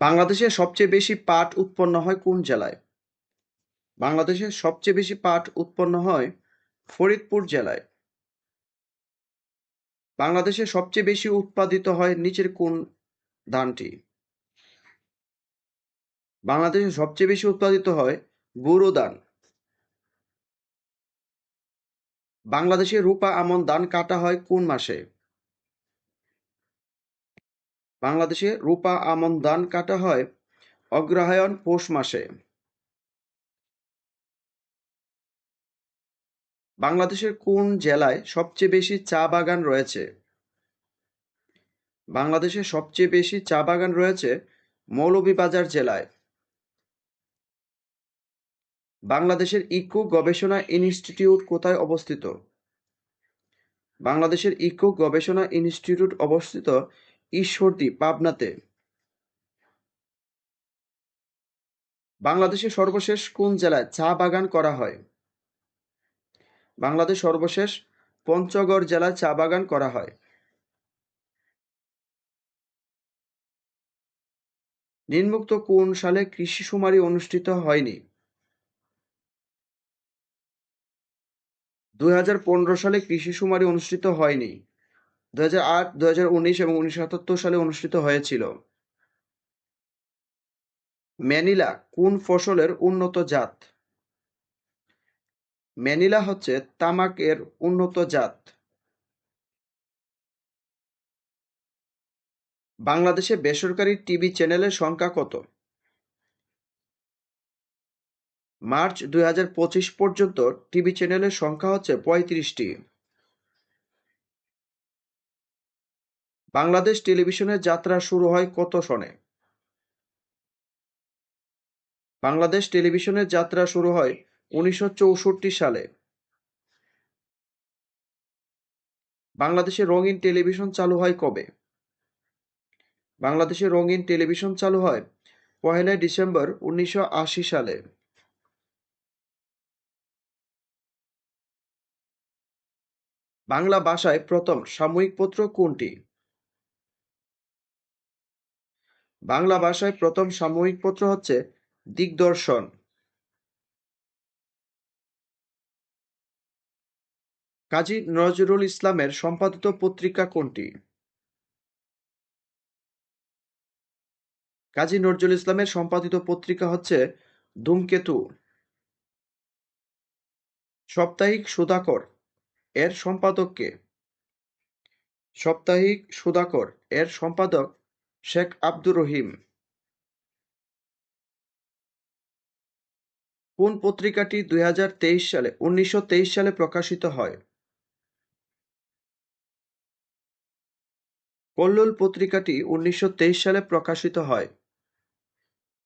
বাংলাদেশে সবচেয়ে বেশি পাট উৎপন্ন হয় কোন জেলায়? বাংলাদেশে সবচেয়ে বেশি পাট উৎপন্ন হয় ফরিদপুর জেলায়। বাংলাদেশে সবচেয়ে বেশি উৎপাদিত হয় নিচের কোন ধানটি? বাংলাদেশে সবচেয়ে বেশি উৎপাদিত হয় বুরো ধান। বাংলাদেশে রূপা আমন ধান কাটা হয় কোন মাসে? বাংলাদেশে রূপা আমন ধান কাটা হয় অগ্রহায়ণ পৌষ মাসে। বাংলাদেশের কোন জেলায় সবচেয়ে বেশি চা বাগান রয়েছে? বাংলাদেশে সবচেয়ে বেশি চা বাগান রয়েছে মৌলভীবাজার জেলায়। বাংলাদেশের ইকো গবেষণা ইনস্টিটিউট কোথায় অবস্থিত? বাংলাদেশের ইকো গবেষণা ইনস্টিটিউট অবস্থিত ঈশ্বরদী, পাবনাতে। বাংলাদেশে সর্বশেষ কোন জেলায় চা বাগান করা হয়? বাংলাদেশ সর্বশেষ পঞ্চগড় জেলায় চা বাগান করা হয়। নিম্নোক্ত কোন সালে কৃষি শুমারি অনুষ্ঠিত হয়নি? দুই হাজার পনেরো সালে কৃষি শুমারি অনুষ্ঠিত হয়নি। দুই হাজার আট দুই হাজার উনিশ এবং উনিশশো সাতাত্তর সালে অনুষ্ঠিত হয়েছিল। ম্যানিলা কোন ফসলের উন্নত জাত? ম্যানিলা হচ্ছে তামাকের উন্নত জাত। বাংলাদেশে বেসরকারি টিভি চ্যানেলের সংখ্যা কত? মার্চ দুই হাজার পঁচিশ পর্যন্ত টিভি চ্যানেলের সংখ্যা হচ্ছে পঁয়ত্রিশটি। বাংলাদেশ টেলিভিশনের যাত্রা শুরু হয় কত সনে? বাংলাদেশ টেলিভিশনের যাত্রা শুরু হয় উনিশশো চৌষট্টি সালে। বাংলাদেশে রঙিন টেলিভিশন চালু হয় কবে? বাংলাদেশে রঙিন টেলিভিশন চালু হয় পহেলা ডিসেম্বর উনিশশো আশি সালে। বাংলা ভাষায় প্রথম সাময়িক পত্র কোনটি? বাংলা ভাষায় প্রথম সাময়িক পত্র হচ্ছে দিগদর্শন। কাজী নজরুল ইসলামের সম্পাদিত পত্রিকা কোনটি? কাজী নজরুল ইসলামের সম্পাদিত পত্রিকা হচ্ছে ধূমকেতু। সাপ্তাহিক সুধাকর, এর সম্পাদক কে? সাপ্তাহিক সুধাকর, এর সম্পাদক শেখ আব্দুর রহিম। কোন পত্রিকাটি দুই হাজার তেইশ সালে, উনিশশো তেইশ সালে প্রকাশিত হয়? কল্লোল পত্রিকাটি উনিশশো তেইশ সালে প্রকাশিত হয়।